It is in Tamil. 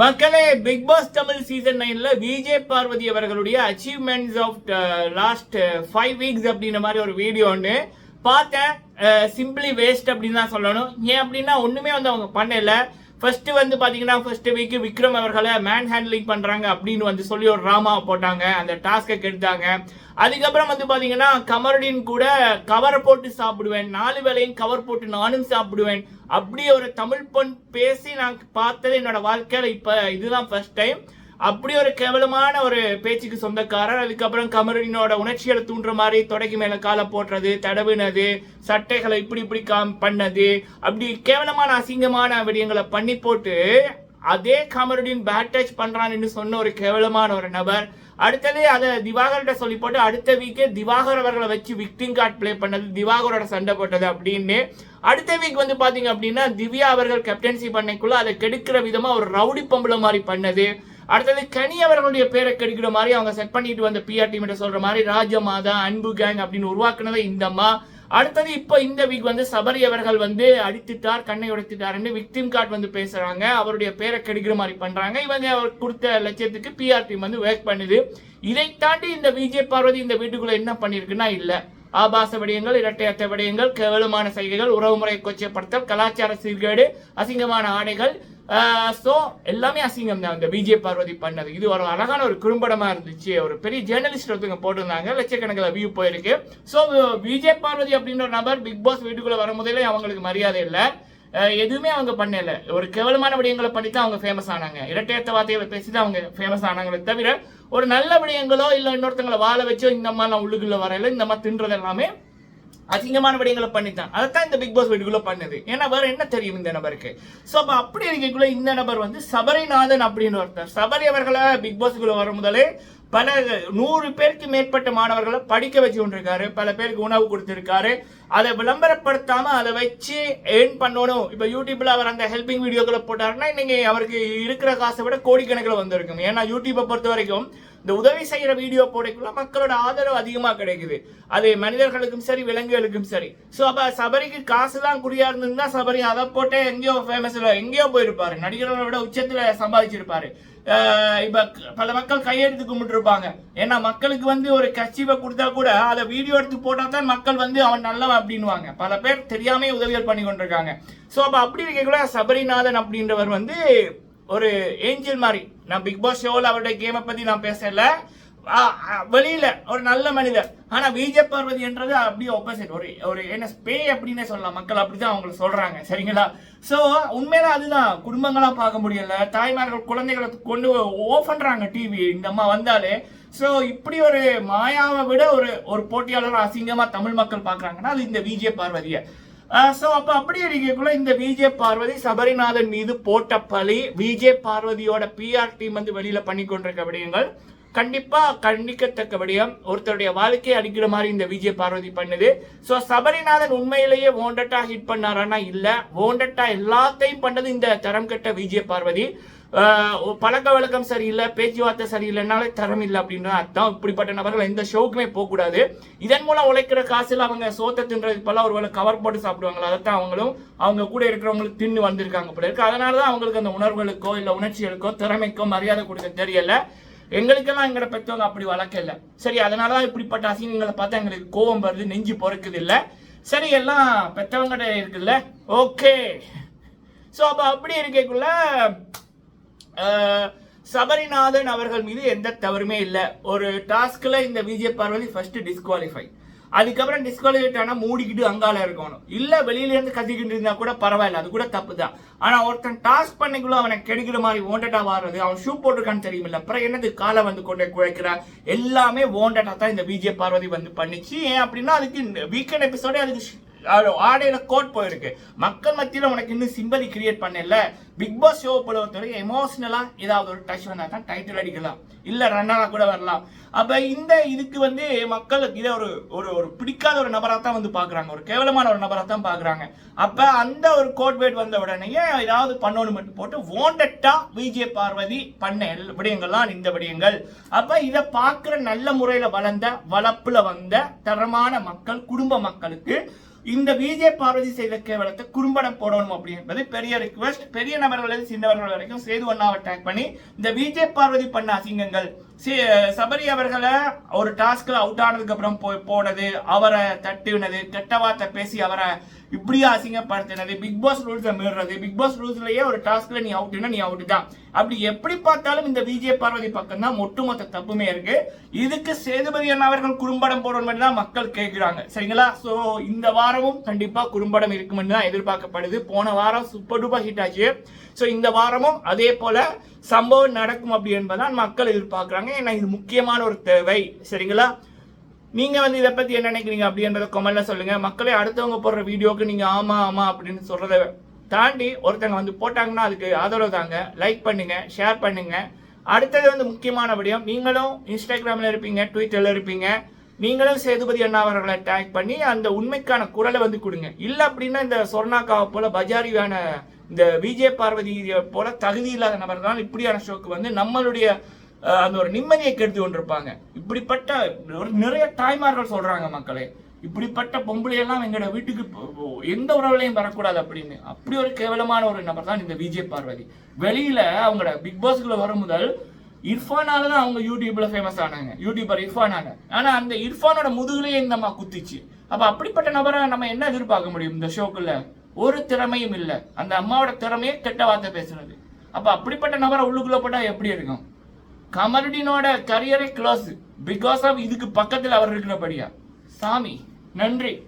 மக்களே பிக் பாஸ் தமிழ் சீசன் நைன்ல விஜய் பார்வதி அவர்களுடைய achievements of last five weeks அப்படின்ற மாதிரி ஒரு வீடியோ ஒன்று பார்த்தேன். சிம்பிளி வேஸ்ட் அப்படின்னு தான் சொல்லணும். ஏன் அப்படின்னா ஒண்ணுமே வந்து அவங்க பண்ணல. ஃபர்ஸ்ட் வந்து பாத்தீங்கன்னா ஃபர்ஸ்ட் வீக் விக்ரம் அவர்களை மேன் ஹேண்ட்லிங் பண்றாங்க அப்படின்னு வந்து சொல்லி ஒரு ட்ராமா போட்டாங்க. அந்த டாஸ்கை கெடுத்தாங்க. அதுக்கப்புறம் வந்து பாத்தீங்கன்னா கமருடின் கூட கவர் போட்டு சாப்பிடுவேன். நாலு வேளையும் கவர் போட்டு நானும் சாப்பிடுவேன். அப்படி ஒரு தமிழ் பெண் பேசி நான் பார்த்தது என்னோட வாழ்க்கையில இப்ப இதுதான் ஃபர்ஸ்ட் டைம் அப்படி ஒரு கேவலமான ஒரு பேச்சுக்கு சொந்தக்காரர் அதுக்கப்புறம் கமருடினோட உணர்ச்சிகளை தூண்டுற மாதிரி தொடக்கி மேல காலை போடுறது தடவுனது சட்டைகளை இப்படி இப்படி காம் பண்ணது அப்படி கேவலமான அசிங்கமான விடயங்களை பண்ணி போட்டு அதே கமருடின் பேட் டச் பண்றான்னு சொன்ன ஒரு கேவலமான ஒரு நபர். அடுத்தது அதை திவாகர்கிட்ட சொல்லி போட்டு அடுத்த வீக்கே திவாகர் அவர்களை வச்சு விக்டிங் கார்டு ப்ளே பண்ணது திவாகரோட சண்டை போட்டது அப்படின்னு. அடுத்த வீக் வந்து பாத்தீங்க அப்படின்னா திவ்யா அவர்கள் கேப்டன்சி பண்ணைக்குள்ள அதை கெடுக்கிற விதமா ஒரு ரவுடி பொம்பளை மாதிரி பண்ணது. அடுத்தது கனி அவர்களுடைய பேரை கெடுக்கிற மாதிரி அவங்க செட் பண்ணிட்டு வந்த பிஆர் டீம் சொல்ற மாதிரி ராஜமாதா அன்பு கேங் அப்படின்னு உருவாக்குனதை இந்த அம்மா. அடுத்தது இப்போ இந்த வீக் வந்து சபரி அவர்கள் வந்து அடித்துட்டார் கண்ணை உடைத்துட்டார்னு விக்டிம் கார்டு வந்து பேசுறாங்க. அவருடைய பேரை கெடுக்கிற மாதிரி பண்றாங்க. இவங்க அவர் கொடுத்த லட்சியத்துக்கு பிஆர் டீம் வந்து ஒர்க் பண்ணுது. இதை தாண்டி இந்த விஜய் பார்வதி இந்த வீட்டுக்குள்ள என்ன பண்ணிருக்குன்னா இல்ல. ஆபாச விடயங்கள் இரட்டையற்ற விடயங்கள் கேவலமான சைகைகள் உறவுமுறை கொச்சப்படுத்தல் கலாச்சார சீர்கேடு அசிங்கமான ஆடைகள் ஸோ எல்லாமே அசிங்கம் தான். இந்த விஜய் பார்வதி பண்ணது. இது ஒரு அழகான ஒரு குறும்படமாக இருந்துச்சு. ஒரு பெரிய ஜேர்னலிஸ்ட் ஒருத்தவங்க போட்டிருந்தாங்க. லட்சக்கணக்கில் வியூ போயிருக்கு. ஸோ விஜய் பார்வதி அப்படின்ற ஒரு நபர் பிக் பாஸ் வீட்டுக்குள்ளே வரும் முதலே அவங்களுக்கு மரியாதை இல்லை. எதுவுமே அவங்க பண்ணல. ஒரு கேவலமான விடயங்களை பண்ணி தான் அவங்க ஃபேமஸ் ஆனாங்க. இரட்டையத்த வார்த்தைகளை பேசி தான் அவங்க ஃபேமஸ் ஆனாங்களே தவிர ஒரு நல்ல விடயங்களோ இல்லை இன்னொருத்தங்களை வாழ வச்சோ இந்த மாதிரிலாம் உள்ளுக்குள்ள வரையில இந்த மாதிரி தின்றது எல்லாமே அசிங்கமான விடயங்களை பண்ணித்தான். அதைத்தான் இந்த பிக் பாஸ் வீட்டுக்குள்ள பண்ணுது. ஏன்னா வேற என்ன தெரியும் இந்த நபருக்கு? ஸோ அப்போ அப்படி இருக்கக்குள்ள இந்த நபர் வந்து சபரிநாதன் அப்படின்னு ஒருத்தர். சபரி அவர்களை பிக் பாஸ்க்குள்ள வரும் முதலே பல நூறு பேருக்கு மேற்பட்ட மாணவர்களை படிக்க வச்சு கொண்டிருக்காரு. பல பேருக்கு உணவு கொடுத்துருக்காரு. அதை விளம்பரப்படுத்தாம அதை வச்சு ஏர்ன் பண்ணணும். இப்போ யூடியூப்ல அவர் அந்த ஹெல்பிங் வீடியோக்களை போட்டாருன்னா இன்னைக்கு அவருக்கு இருக்கிற காசை விட கோடிக்கணக்கில் வந்திருக்கும். ஏன்னா யூடியூப்பை பொறுத்த வரைக்கும் இந்த உதவி செய்யற வீடியோ போடக்குள்ள மக்களோட ஆதரவு அதிகமா கிடைக்குது. அது மனிதர்களுக்கும் சரி விலங்குகளுக்கும் சரி. ஸோ அப்ப சபரிக்கு காசு தான் குறியா இருந்திருந்தா சபரி அதை போட்டே எங்கேயோ ஃபேமஸில் எங்கேயோ போயிருப்பாரு. நடிகர்களை விட உச்சத்துல சம்பாதிச்சிருப்பாரு. இப்ப பல மக்கள் கையெழுத்து கும்பிட்டுருப்பாங்க. ஏன்னா மக்களுக்கு வந்து ஒரு கட்சிவை கொடுத்தா கூட அதை வீடியோ எடுத்து போட்டா தான் மக்கள் வந்து அவன் நல்லவன் அப்படின்வாங்க பல பேர் தெரியாம உதவிகள் பண்ணி கொண்டிருக்காங்க. ஸோ அப்போ அப்படி இருக்கக்குள்ள சபரிநாதன் அப்படின்றவர் வந்து ஒரு ஏஞ்சல் மாதிரி நான் பிக் பாஸ் ஷோவில் அவருடைய கேமை பத்தி நான் பேசல. வெளியில ஒரு நல்ல மனிதர். ஆனா விஜய் பார்வதி என்றது அப்படியே ஆப்போசிட் ஒரு ஒரு என்ன பே அப்படின்னே சொல்லலாம். மக்கள் அப்படிதான் அவங்களை சொல்றாங்க. சரிங்களா? சோ உண்மையில அதுதான். குடும்பங்களா பார்க்க முடியல. தாய்மார்கள் குழந்தைகளை கொண்டு ஓஃப் பண்றாங்க டிவி இந்த அம்மா வந்தாலே. சோ இப்படி ஒரு மாயாவை விட ஒரு ஒரு போட்டியாளர் அசிங்கமா தமிழ் மக்கள் பாக்குறாங்கன்னா அது இந்த விஜய் பார்வதியை. ஸோ அப்போ அப்படி இருக்கக்குள்ள இந்த விஜே பார்வதி சபரிநாதன் மீது போட்ட பழி விஜே பார்வதியோட பிஆர் டீம் வந்து வெளியில் பண்ணி கொண்டிருக்க விடயங்கள். கண்டிப்பாக கண்டிக்கத்தக்க விடயம். ஒருத்தருடைய வாழ்க்கையை அடிக்கிற மாதிரி இந்த விஜய் பார்வதி பண்ணுது. ஸோ சபரிநாதன் உண்மையிலேயே ஓண்டட்டா ஹிட் பண்ணாரானா? இல்லை. ஓண்டட்டா எல்லாத்தையும் பண்ணது இந்த தரம் கெட்ட விஜய் பார்வதி. பழக்க வழக்கம் சரியில்லை பேச்சுவார்த்தை சரியில்லைனாலே தரம் இல்லை அப்படின்னு அர்த்தம் இப்படிப்பட்ட நபர்கள் எந்த ஷோக்குமே போகக்கூடாது. இதன் மூலம் உழைக்கிற காசில் அவங்க சோத்தை தின்றதுக்கு போல ஒருவேளை கவர் போட்டு சாப்பிடுவாங்களா? அதைத்தான் அவங்களும் அவங்க கூட இருக்கிறவங்களுக்கு தின்னு வந்திருக்காங்க போல இருக்கு. அதனால தான் அவங்களுக்கு அந்த உணர்வுகளுக்கோ இல்லை உணர்ச்சிகளுக்கோ திறமைக்கோ மரியாதை கொடுக்க தெரியல. எங்களுக்கெல்லாம் எங்களோட பெற்றவங்க அப்படி வளர்க்கல. சரி அதனால தான் இப்படிப்பட்ட அசிங்கங்களை பார்த்தா எங்களுக்கு கோபம் வருது நெஞ்சு பொறுக்குது இல்லை சரி எல்லாம் பெற்றவங்ககிட்ட இருக்குல்ல? ஓகே ஸோ அப்போ அப்படி இருக்கக்குள்ள சபரிநாதன் அவர்கள் மீது எந்த தவறுமே இல்லை. ஒரு டாஸ்கில் இந்த விஜய் பார்வதி ஃபர்ஸ்ட் டிஸ்குவாலிஃபை அதுக்கப்புறம் டிஸ்குவாலிஃபைட் ஆனால் மூடிக்கிட்டு அங்கால இருக்கணும். இல்லை வெளியிலேருந்து கத்திக்கிட்டு இருந்தால் கூட பரவாயில்ல அது கூட தப்பு தான் ஆனால் ஒருத்தன் டாஸ்க் பண்ணிக்குள்ள அவனை கெடுக்கிற மாதிரி ஓண்டட்டாக வாடுறது அவன் ஷூ போட்டிருக்கான்னு தெரியுமில்ல. அப்புறம் என்னது காலை வந்து கொண்டு குழைக்கிறான் எல்லாமே ஓண்டட்டாக தான் இந்த விஜய் பார்வதி வந்து பண்ணிச்சு. ஏன் அப்படின்னா அதுக்கு வீக்கெண்ட் எபிசோடே அதுக்கு ஆடையில கோட் போயிருக்கு. மக்கள் மத்தியில் உனக்கு இன்னும் சிம்பதி கிரியேட் பண்ணல. பிக் பாஸ் ஷோ பொறுத்தவரைக்கும் எமோஷனலா ஏதாவது ஒரு டச் வந்தா தான் டைட்டில் அடிக்கலாம். இல்ல ரன்னரா கூட வரலாம். அப்ப இந்த இதுக்கு வந்து மக்கள் இதை ஒரு ஒரு ஒரு பிடிக்காத ஒரு நபரா தான் வந்து பாக்குறாங்க. ஒரு கேவலமான ஒரு நபரா தான் பாக்குறாங்க. அப்ப அந்த ஒரு கோட் வேட் வந்த உடனே ஏதாவது பண்ணணும் மட்டும் போட்டு வாண்டட்டா விஜய பார்வதி பண்ண விடயங்கள்லாம் இந்த விடயங்கள். அப்ப இதை பார்க்குற நல்ல முறையில வளர்ந்த வளப்பில் வந்த தரமான மக்கள் குடும்ப மக்களுக்கு இந்த விஜய் பார்வதி செய்த கேவலத்தை குறும்படம் போடணும் அப்படி என்பது பெரிய ரிக்வெஸ்ட் பெரிய நபர்கள் சின்னவர்கள் வரைக்கும் சேது ஒன்னாவை டேக் பண்ணி இந்த விஜய் பார்வதி பண்ண அசிங்கங்கள் சபரி அவர்களை ஒரு டாஸ்க்ல அவுட் ஆனதுக்கு அப்புறம் போய் போனது அவரை தட்டுனது கெட்ட வார்த்தை பேசி அவரை இப்படி அசிங்கப்படுத்தினது பிக் பாஸ் ரூல்ஸை மீறுறது பிக் பாஸ் ரூல்ஸ்லயே ஒரு டாஸ்க்ல நீ அவுட்னா நீ அவுட் தான். அப்படி எப்படி பார்த்தாலும் இந்த விஜய பார்வதி பக்கம் தான் ஒட்டுமொத்த தப்புமே இருக்கு. இதுக்கு சேதுபதி அவர்கள் குறும்படம் போடணும் தான் மக்கள் கேட்கிறாங்க சரிங்களா? சோ இந்த வாரமும் கண்டிப்பா குறும்படம் இருக்கும்னு தான் எதிர்பார்க்கப்படுது. போன வாரம் சூப்பர் டூப்பர் ஹிட் ஆச்சு. ஸோ இந்த வாரமும் அதே போல சம்பவம் நடக்கும் அப்படி என்பதான் மக்கள் எதிர்பார்க்குறாங்க. ஏன்னா இது முக்கியமான ஒரு தேவை சரிங்களா? நீங்க வந்து இதை பத்தி என்ன நினைக்கிறீங்க அப்படின்றத கமெண்ட்ல சொல்லுங்க. மக்களே அடுத்தவங்க போடுற வீடியோக்கு நீங்க ஆமா ஆமா அப்படின்னு சொல்கிறத தாண்டி ஒருத்தங்க வந்து போட்டாங்கன்னா அதுக்கு ஆதரவு தாங்க. லைக் பண்ணுங்க ஷேர் பண்ணுங்க. அடுத்தது வந்து முக்கியமான விடயம் நீங்களும் இன்ஸ்டாகிராமில் இருப்பீங்க ட்விட்டரில் இருப்பீங்க. நீங்களும் சேதுபதி அண்ணா அவர்களை டேக் பண்ணி அந்த உண்மைக்கான குரலை வந்து கொடுங்க. இல்லை அப்படின்னா இந்த சொர்ணாக்காவை போல பஜாரியான இந்த விஜய பார்வதி போல தகுதி இல்லாத நபர் தான் இப்படியான ஷோக்கு வந்து நம்மளுடைய அந்த ஒரு நிம்மதியை கெடுத்து கொண்டிருப்பாங்க. இப்படிப்பட்ட ஒரு நிறைய தாய்மார்கள் சொல்றாங்க மக்களே. இப்படிப்பட்ட பொம்பளை எல்லாம் எங்களோட வீட்டுக்கு எந்த உறவுலையும் வரக்கூடாது அப்படின்னு. அப்படி ஒரு கேவலமான ஒரு நபர் தான் இந்த விஜய் பார்வதி. வெளியில அவங்களோட பிக் பாஸ்க்குள்ள வரும் முதல் இர்ஃபானால தான் அவங்க யூடியூப்ல ஃபேமஸ் ஆனாங்க. யூடியூபர் இர்ஃபானால. ஆனா அந்த இர்ஃபானோட முதுகுலயே இந்த அம்மா குத்திச்சு. அப்ப அப்படிப்பட்ட நபரை நம்ம என்ன எதிர்பார்க்க முடியும் இந்த ஷோக்குள்ள? ஒரு திறமையும் இல்லை. அந்த அம்மாவோட திறமையே கெட்ட வார்த்தை பேசுறது. அப்ப அப்படிப்பட்ட நபரை உள்ளுக்குள்ள போட்டா எப்படி இருக்கும்? கமருடினோட கரியரே க்ளோஸ் பிகாஸ் ஆஃப் இதுக்கு பக்கத்தில் அவர் இருக்கிறபடியா. சாமி நன்றி.